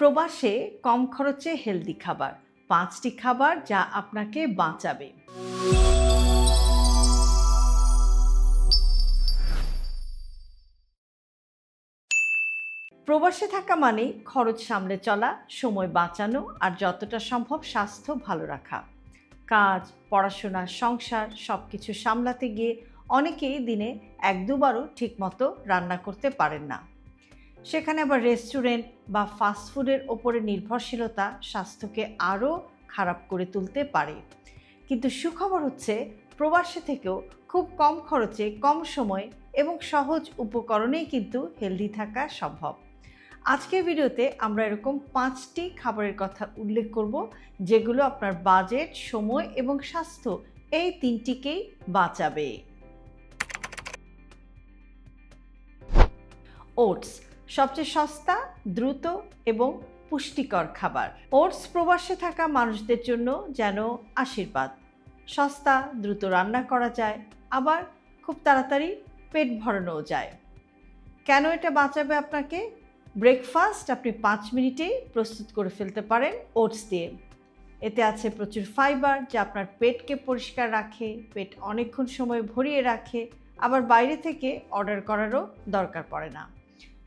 প্রবাসে কম খরচে হেলদি খাবার, পাঁচটি খাবার যা আপনাকে বাঁচাবে। প্রবাসে থাকা মানে খরচ সামলে চলা, সময় বাঁচানো আর যতটা সম্ভব স্বাস্থ্য ভালো রাখা। কাজ, পড়াশোনা, সংসার সব কিছু সামলাতে গিয়ে অনেকেই দিনে এক দুবারও ঠিকমতো রান্না করতে পারেন না। সেখানে আবার রেস্টুরেন্ট বা ফাস্টফুডের ওপরে নির্ভরশীলতা স্বাস্থ্যকে আরও খারাপ করে তুলতে পারে। কিন্তু সুখবর হচ্ছে, প্রবাসে থেকেও খুব কম খরচে, কম সময়ে এবং সহজ উপকরণেই কিন্তু হেলদি থাকা সম্ভব। আজকের ভিডিওতে আমরা এরকম পাঁচটি খাবারের কথা উল্লেখ করব, যেগুলো আপনার বাজেট সময় এবং স্বাস্থ্য এই তিনটিকেই বাঁচাবে। ওটস সবচেয়ে সস্তা, দ্রুত এবং পুষ্টিকর খাবার। ওটস প্রবাসে থাকা মানুষদের জন্য যেন আশীর্বাদ। সস্তা, দ্রুত রান্না করা যায়, আবার খুব তাড়াতাড়ি পেট ভরানোও যায়। কেন এটা বাঁচাবে আপনাকে? ব্রেকফাস্ট আপনি পাঁচ মিনিটেই প্রস্তুত করে ফেলতে পারেন ওটস দিয়ে। এতে আছে প্রচুর ফাইবার যা আপনার পেটকে পরিষ্কার রাখে, পেট অনেকক্ষণ সময় ভরিয়ে রাখে, আবার বাইরে থেকে অর্ডার করারও দরকার পড়ে না।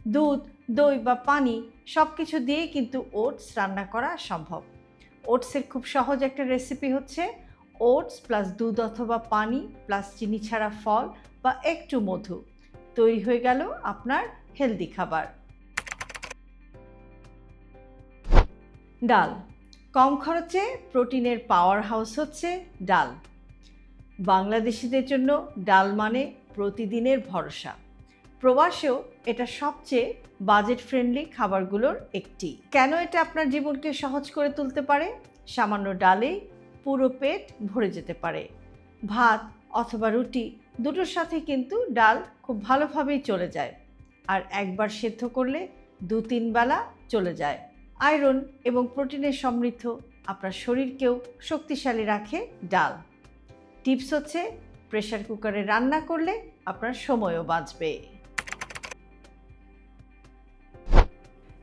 দুধ, দই বা পানি সব কিছু দিয়েই কিন্তু ওটস রান্না করা সম্ভব। ওটসের খুব সহজ একটা রেসিপি হচ্ছে ওটস প্লাস দুধ অথবা পানি প্লাস চিনি ছাড়া ফল বা একটু মধু। তৈরি হয়ে গেল আপনার হেলদি খাবার। ডাল, কম খরচে প্রোটিনের পাওয়ার হাউস হচ্ছে ডাল। বাংলাদেশিদের জন্য ডাল মানে প্রতিদিনের ভরসা। প্রবাসেও এটা সবচেয়ে বাজেট ফ্রেন্ডলি খাবারগুলোর একটি। কেন এটা আপনার জীবনকে সহজ করে তুলতে পারে? সামান্য ডালে পুরো পেট ভরে যেতে পারে। ভাত অথবা রুটি দুটোর সাথে কিন্তু ডাল খুব ভালোভাবেই চলে যায়। আর একবার সেদ্ধ করলে দু তিন বেলা চলে যায়। আয়রন এবং প্রোটিনের সমৃদ্ধ আপনার শরীরকেও শক্তিশালী রাখে ডাল। টিপস হচ্ছে প্রেশার কুকারে রান্না করলে আপনার সময়ও বাঁচবে।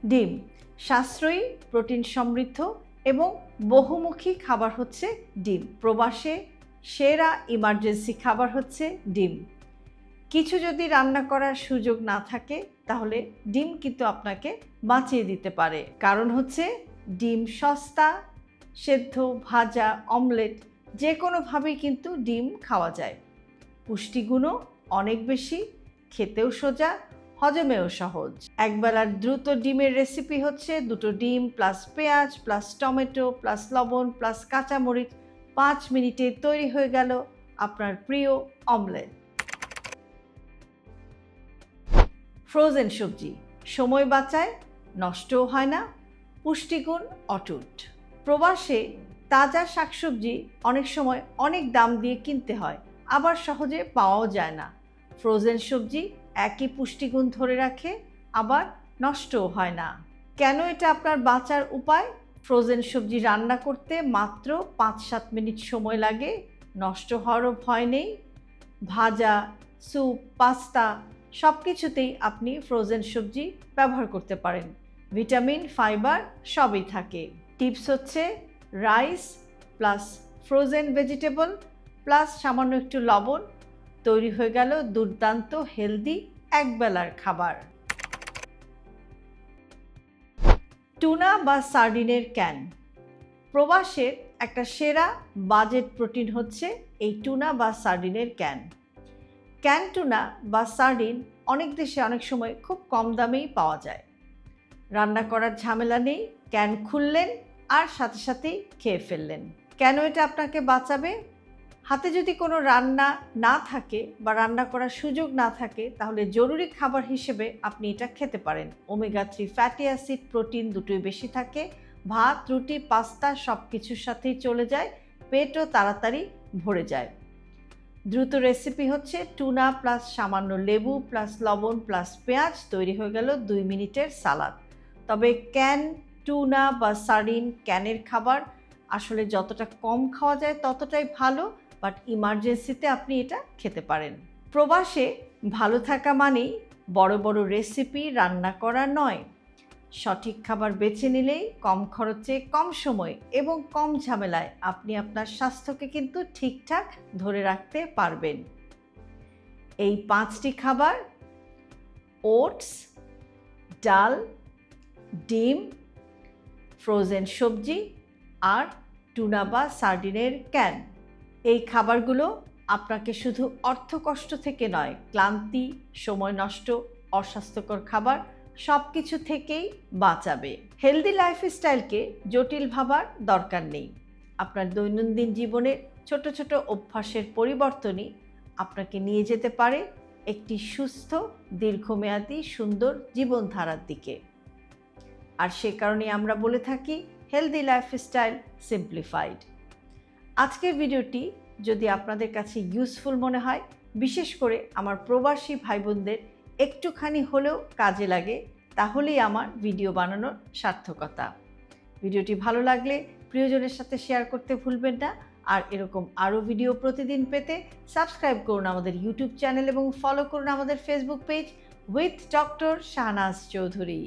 ডিম, সাশ্রয়ী, প্রোটিন সমৃদ্ধ এবং বহুমুখী খাবার হচ্ছে ডিম। প্রবাসে সেরা ইমার্জেন্সি খাবার হচ্ছে ডিম। কিছু যদি রান্না করার সুযোগ না থাকে, তাহলে ডিম কিন্তু আপনাকে বাঁচিয়ে দিতে পারে। কারণ হচ্ছে ডিম সস্তা, সেদ্ধ, ভাজা, অমলেট যে কোনোভাবেই কিন্তু ডিম খাওয়া যায়। পুষ্টিগুণও অনেক বেশি, খেতেও সোজা হজমেও সহজ। একবেলার দ্রুত ডিমের রেসিপি হচ্ছে দুটো ডিম প্লাস পেঁয়াজ প্লাস টমেটো প্লাস লবণ প্লাস কাঁচামরিচ। পাঁচ মিনিটে তৈরি হয়ে গেল আপনার প্রিয় অমলেট ফ্রোজেন সবজি, সময় বাঁচায়, নষ্টও হয় না, পুষ্টিগুণ অটুট। প্রবাসে তাজা শাকসবজি অনেক সময় অনেক দাম দিয়ে কিনতে হয়, আবার সহজে পাওয়াও যায় না। ফ্রোজেন সবজি একই পুষ্টিগুণ ধরে রাখে, আবার নষ্টও হয় না। কেন এটা আপনার বাঁচার উপায়? ফ্রোজেন সবজি রান্না করতে মাত্র পাঁচ সাত মিনিট সময় লাগে, নষ্ট হওয়ারও ভয় নেই। ভাজা, স্যুপ, পাস্তা সব কিছুতেই আপনি ফ্রোজেন সবজি ব্যবহার করতে পারেন। ভিটামিন, ফাইবার সবই থাকে। টিপস হচ্ছে rice plus frozen vegetable plus সামান্য একটু লবণ তৈরি হয়ে গেল দুর্দান্ত হেলদি একবেলার খাবার। টুনা বা সার্ডিনের ক্যান। প্রবাসের একটা সেরা বাজেট প্রোটিন হচ্ছে এই টুনা বা সার্ডিনের ক্যান। ক্যান টুনা বা সার্ডিন অনেক দেশে অনেক সময় খুব কম দামেই পাওয়া যায়। রান্না করার ঝামেলা নেই, ক্যান খুললেন আর সাথে সাথেই খেয়ে ফেললেন। কেন এটা আপনাকে বাঁচাবে? হাতে যদি কোনো রান্না না থাকে বা রান্না করার সুযোগ না থাকে, তাহলে জরুরি খাবার হিসেবে আপনি এটা খেতে পারেন। Omega three fatty acid protein দুটোই বেশি থাকে। ভাত, রুটি, পাস্তা সব কিছুর সাথেই চলে যায়, পেটও তাড়াতাড়ি ভরে যায়। দ্রুত রেসিপি হচ্ছে টুনা প্লাস সামান্য লেবু প্লাস লবণ প্লাস পেঁয়াজ, তৈরি হয়ে গেল দুই মিনিটের সালাদ। তবে ক্যান টুনা বা সারিন ক্যানের খাবার আসলে যতটা কম খাওয়া যায় ততটাই ভালো। বাট ইমার্জেন্সিতে আপনি এটা খেতে পারেন। প্রবাসে ভালো থাকা মানেই বড় বড় রেসিপি রান্না করা নয়। সঠিক খাবার বেছে নিলেই কম খরচে, কম সময়ে এবং কম ঝামেলায় আপনি আপনার স্বাস্থ্যকে কিন্তু ঠিকঠাক ধরে রাখতে পারবেন। এই পাঁচটি খাবার ওটস, ডাল, ডিম, ফ্রোজেন সবজি আর টুনা বা সার্ডিনের ক্যান। এই খাবারগুলো আপনাকে শুধু অর্থকষ্ট থেকে নয়, ক্লান্তি, সময় নষ্ট, অস্বাস্থ্যকর খাবার সব কিছু থেকেই বাঁচাবে। হেলদি লাইফস্টাইলকে জটিল ভাবার দরকার নেই। আপনার দৈনন্দিন জীবনের ছোট ছোট অভ্যাসের পরিবর্তনই আপনাকে নিয়ে যেতে পারে একটি সুস্থ, দীর্ঘমেয়াদী, সুন্দর জীবনধারার দিকে। আর সে কারণে আমরা বলে থাকি হেলদি লাইফস্টাইল সিম্পলিফাইড আজকের ভিডিওটি যদি আপনাদের কাছে ইউজফুল মনে হয়, বিশেষ করে আমার প্রবাসী ভাই বোনদের একটুখানি হলেও কাজে লাগে, তাহলেই আমার ভিডিও বানানোর সার্থকতা। ভিডিওটি ভালো লাগলে প্রিয়জনের সাথে শেয়ার করতে ভুলবেন না, আর এরকম আরও ভিডিও প্রতিদিন পেতে সাবস্ক্রাইব করুন আমাদের ইউটিউব চ্যানেল এবং ফলো করুন আমাদের Facebook page with doctor Shahnaz Chowdhury